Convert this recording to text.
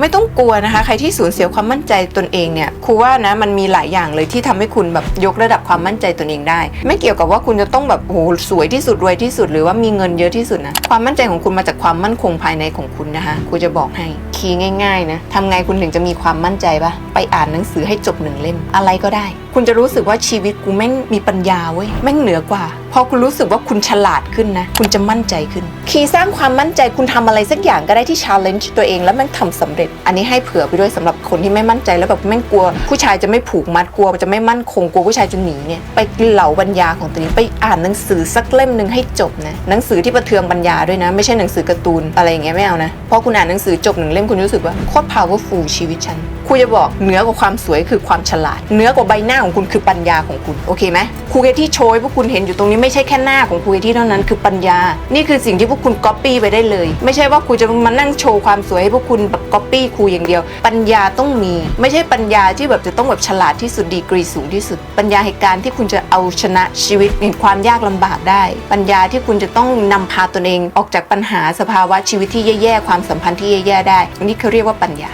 ไม่ต้องกลัวนะคะ ใครที่สูญเสียความมั่นใจตนเองเนี่ยครูว่านะมันมีหลายอย่างเลยที่ทำให้คุณแบบยกระดับความมั่นใจตนเองได้ ไม่เกี่ยวกับว่าคุณจะต้องแบบโอ้โหสวยที่สุดรวยที่สุด หรือว่ามีเงินเยอะที่สุดนะความมั่นใจของคุณมาจากความมั่นคงภายในของคุณนะคะครูจะบอกให้คีย์ง่ายๆนะทำไงคุณถึงจะมีความมั่นใจปะไปอ่านหนังสือให้จบหนึ่งเล่มอะไรก็ได้ คุณจะรู้สึกว่าชีวิตกูแม่งมีปัญญาเว้ยแม่งเหนือกว่าพอคุณรู้สึกว่าคุณฉลาดขึ้นนะ คุณจะมั่นใจขึ้น คีย์สร้างความมั่นใจคุณทำอะไรสักอย่างก็ได้ที่ challenge ตัวเองแล้วแม่งทำสำเร็จ อันนี้ให้เผื่อไปด้วยสำหรับคนที่ไม่มั่นใจแล้วแบบแม่งกลัว ผู้ชายจะไม่ผูกมัดกลัวจะไม่มั่นคงกลัวผู้ชายจะหนีเนี่ยไปเหล่าปัญญาของตัวเองไปอ่านหนังสือสักเล่มหนึ่งให้จบนะหนังสือที่ประเทืองปัญญาด้วยนะ ไม่ใช่หนังสือการ์ตูนอะไรอย่างเงี้ยไม่เอานะเพราะคุณอ่านหนังสือจบหนึ่งเล่มคุณรู้สึกว่าโคตร powerful ชีวิตฉันครูจะบอกเหนือกว่าความสวยคือความฉลาดเหนือกว่าใบหน้าของคุณคือปัญญาของคุณโอเคไหมครูเกที่โชว์ให้พวกคุณเห็นอยู่ตรงนี้ไม่ใช่แค่หน้าของครูเกที่เท่านั้นคือปัญญา นี่คือสิ่งที่พวกคุณก๊อปปี้ไปได้เลย ไม่ใช่ว่าครูจะมานั่งโชว์ความสวยให้พวกคุณแบบก๊อปปี้ครูอย่างเดียว ปัญญาต้องมี ไม่ใช่ปัญญาที่แบบจะต้องแบบฉลาดที่สุดดีกรีสูงที่สุด ปัญญาเหตุการณ์ที่คุณจะเอาชนะชีวิตในความยากลำบากได้ ปัญญาที่คุณจะต้องนำพาตนเองออกจากปัญหาสภาวะชีวิตที่แย่ๆความสัมพันธ์ที่แย่ๆได้นนี้เขาเรียกว่าปัญญา